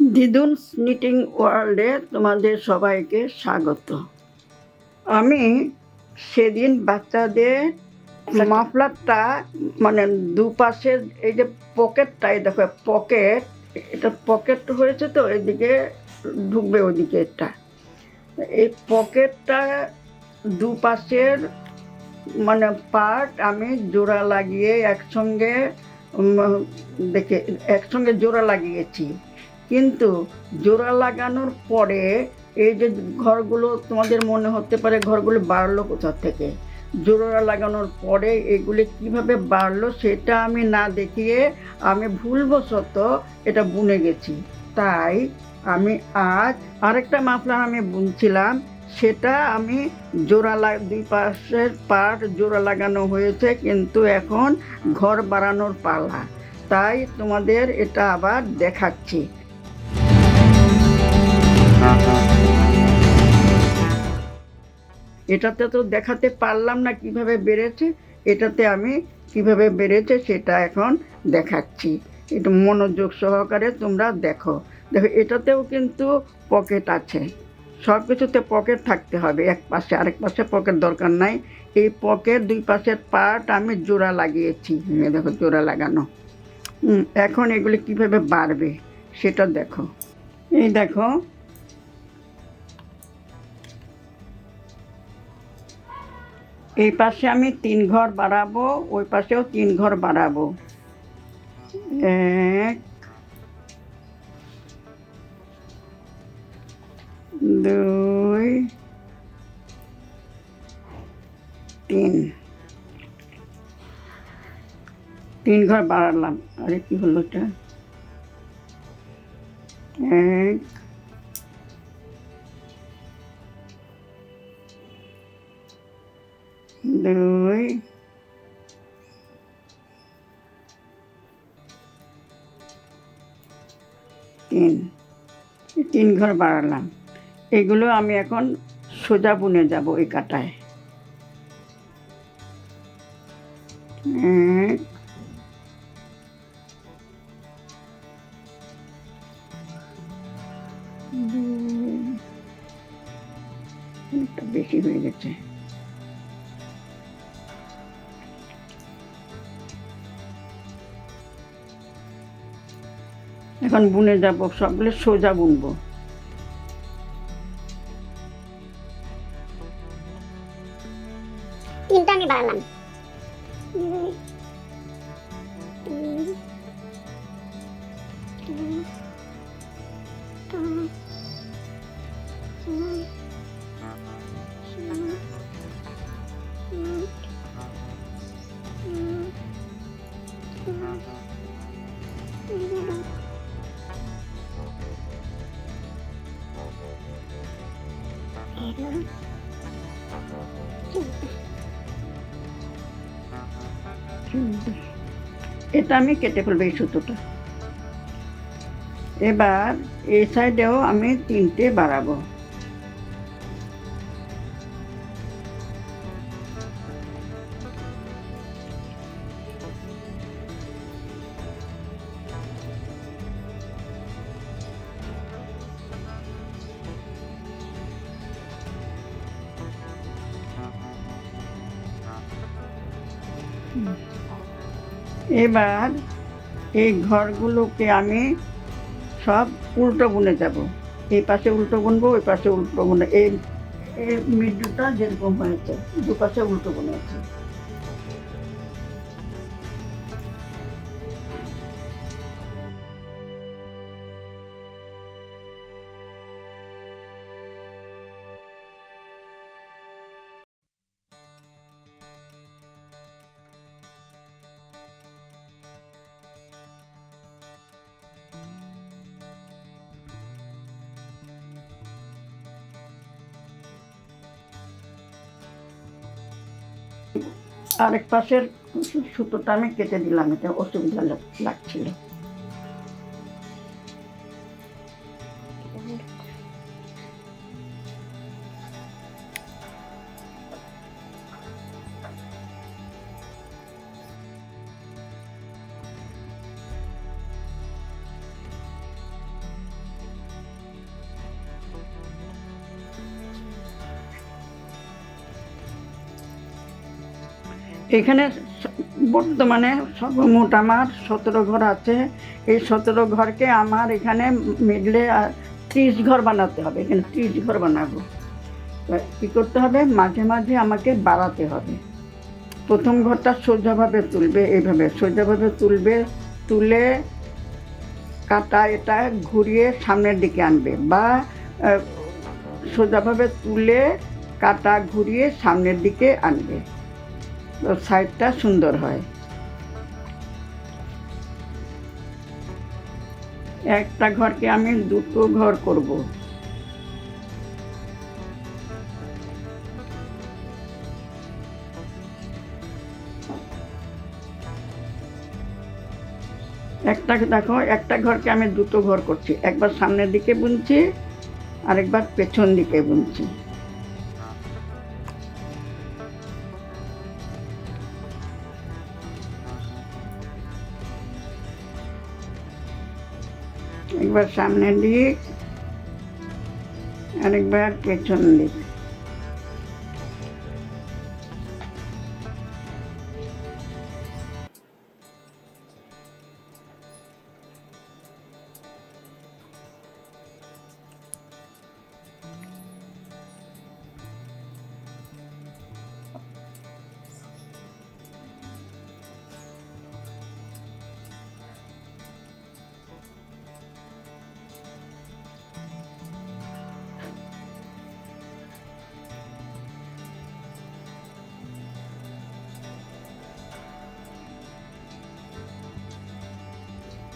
দিদুনস knitting ওয়ার্ল্ডে তোমাদের সবাইকে স্বাগত। আমি সেদিন বাচ্চাদের মাফলারটা মানে দুপাশের এই যে পকেটটা এই দেখো পকেট এটা পকেট হয়েছে তো এদিকে ঢুকবে ওদিকে এটা। এই পকেটটা দুপাশের মানে পার্ট আমি জোড়া লাগিয়ে একসঙ্গে দেখে একসঙ্গে জোড়া লাগিয়েছি। কিন্তু জোড়া লাগানোর পরে এই যে ঘরগুলো তোমাদের মনে হতে পারে ঘরগুলো বাড়লো কোথা থেকে? জোড়া লাগানোর পরে এগুলি কীভাবে বাড়লো সেটা আমি না দেখিয়ে আমি ভুলবশত এটা বুনে গেছি। তাই আমি আজ আরেকটা মাফলার আমি বুনছিলাম, সেটা আমি জোড়া লাগ দুই পাশের পার্ট জোড়া লাগানো হয়েছে কিন্তু এখন ঘর বাড়ানোর পালা। তাই তোমাদের এটা আবার দেখাচ্ছি। এটাতে তো দেখাতে পারলাম না কীভাবে বেড়েছে, এটাতে আমি কীভাবে বেড়েছে সেটা এখন দেখাচ্ছি। একটু মনোযোগ সহকারে তোমরা দেখো। দেখো, এটাতেও কিন্তু পকেট আছে। সব কিছুতে পকেট থাকতে হবে এক পাশে, আরেক পাশে পকেট দরকার নাই। এই পকেট দুই পাশের পার্ট আমি জোড়া লাগিয়েছি। দেখো, জোড়া লাগানো। এখন এগুলি কীভাবে বাড়বে সেটা দেখো। এই দেখো এই পাশে আমি তিন ঘর বাড়াবো, ওই পাশেও তিন ঘর বাড়াবো। এক, দুই, তিন। তিন ঘর বাড়ালাম, আরে কি হলো এটা? এক দুই তিন তিন ঘর বাড়ালাম। এগুলো আমি এখন সোজা বুনে যাব এই কাটায়। এক বেশি হয়ে গেছে। এখন বুনে যাব সবগুলো সোজা বুনবো। তিনটা আমি বাড়ালাম এটা আমি কেটে ফেলব এই সুতোটা। এবার এই সাইডেও আমি তিনটে বাড়াবো। এবার এই ঘরগুলোকে আমি সব উল্টো বুনে যাব। এই পাশে উল্টো বুনবো ওই পাশে উল্টো বুনে এই মৃদুটা যেরকম হয়েছে, দুপাশে উল্টো বুনেছি আরেক পাশের সুতোটা আমি কেটে দিলাম এটা অসুবিধা লাগ- লাগছিল। এখানে বর্তমানে সর্বমোট আমার সতেরো ঘর আছে। এই সতেরো ঘরকে আমার এখানে মিডলে ত্রিশ ঘর বানাতে হবে। এখানে ত্রিশ ঘর বানাবো। কী করতে হবে? মাঝে মাঝে আমাকে বাড়াতে হবে। প্রথম ঘরটা সোজাভাবে তুলবে, এইভাবে সোজাভাবে তুলবে, তুলে কাটা এটা ঘুরিয়ে সামনের দিকে আনবে বা সোজাভাবে তুলে কাটা ঘুরিয়ে সামনের দিকে আনবে। সাইডটা সুন্দর হয়। একটা ঘরকে আমি দুটো ঘর করব। একটা দেখো, একটা ঘরকে আমি দুটো ঘর করছি। একবার সামনের দিকে বুনছি, আরেকবার পেছন দিকে বুনছি। একবার সামনের দিক আরেকবার পেছন দিক।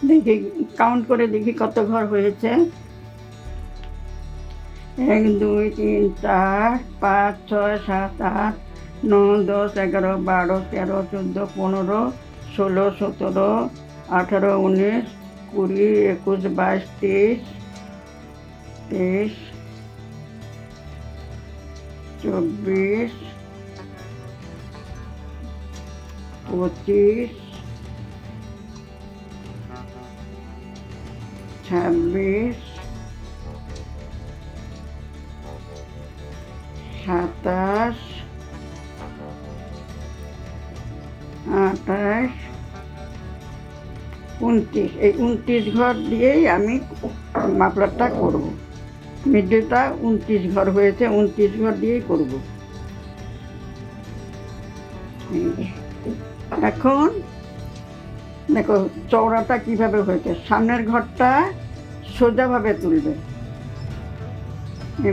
দেখি কাউন্ট করে দেখি কত ঘর হয়েছে। এক, দুই, তিন, চার, পাঁচ, ছয়, সাত, আট, নয়, দশ, এগারো, বারো, তেরো, চোদ্দ, পনেরো, ষোলো, সতেরো, আঠারো, উনিশ, কুড়ি, একুশ, বাইশ, তেইশ তেইশ, চব্বিশ, পঁচিশ ছাব্বিশ সাতাশ আঠাশ উনত্রিশ এই উনত্রিশ ঘর দিয়েই আমি মাফলারটা করব মিডলটা উনত্রিশ ঘর হয়েছে উনত্রিশ ঘর দিয়েই করব। এখন দেখো চওড়াটা কীভাবে হয়েছে সামনের ঘরটা সোজাভাবে তুলবে।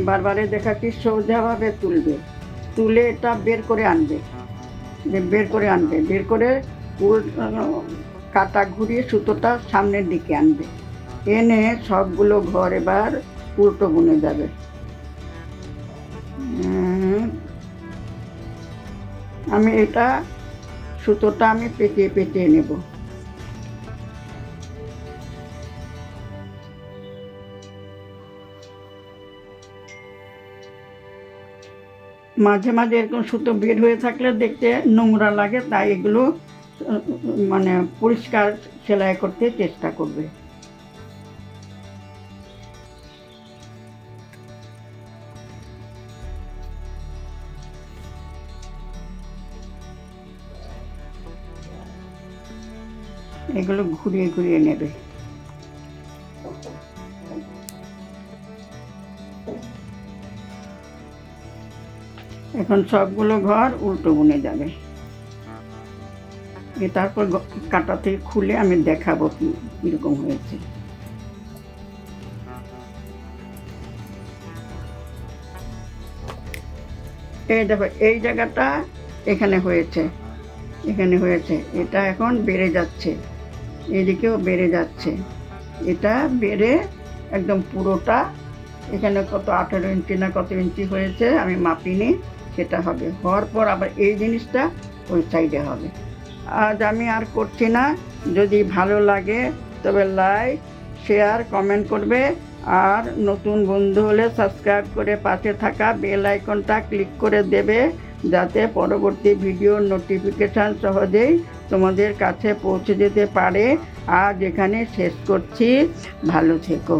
বারবারে দেখাচ্ছি সোজাভাবে তুলবে। তুলে এটা বের করে আনবে। বের করে আনবে। বের করে কাটা ঘুরিয়ে সুতোটা সামনের দিকে আনবে। এনে সবগুলো ঘর এবার উল্টো বুনে যাবে। আমি এটা সুতোটা আমি পেঁচিয়ে পেঁচিয়ে নেব। মাঝে মাঝে এরকম সুতো বের হয়ে থাকলে দেখতে নোংরা লাগে, তাই এগুলো মানে পরিষ্কার সেলাই করতে চেষ্টা করবে। এগুলো ঘুরিয়ে ঘুরিয়ে নেবে। এখন সবগুলো ঘর উল্টো বুনে যাবে। তারপর কাটা থেকে খুলে আমি দেখাবো কি, কীরকম হয়েছে। এই দেখো, এই জায়গাটা এখানে হয়েছে এখানে হয়েছে। এটা এখন বেড়ে যাচ্ছে, এদিকেও বেড়ে যাচ্ছে। এটা বেড়ে একদম পুরোটা, এখানে কত আঠেরো ইঞ্চি না কত ইঞ্চি হয়েছে আমি মাপিনি। সেটা হবে। হওয়ার পর আবার এই জিনিসটা ওই সাইডে হবে। আজ আমি আর করছি না। যদি ভালো লাগে, তবে লাইক শেয়ার কমেন্ট করবে। আর নতুন বন্ধু হলে সাবস্ক্রাইব করে পাশে থাকা বেল আইকনটা ক্লিক করে দেবে, যাতে পরবর্তী ভিডিওর নোটিফিকেশান সহজেই তোমাদের কাছে পৌঁছে যেতে পারে। আজ এখানে শেষ করছি। ভালো থেকো।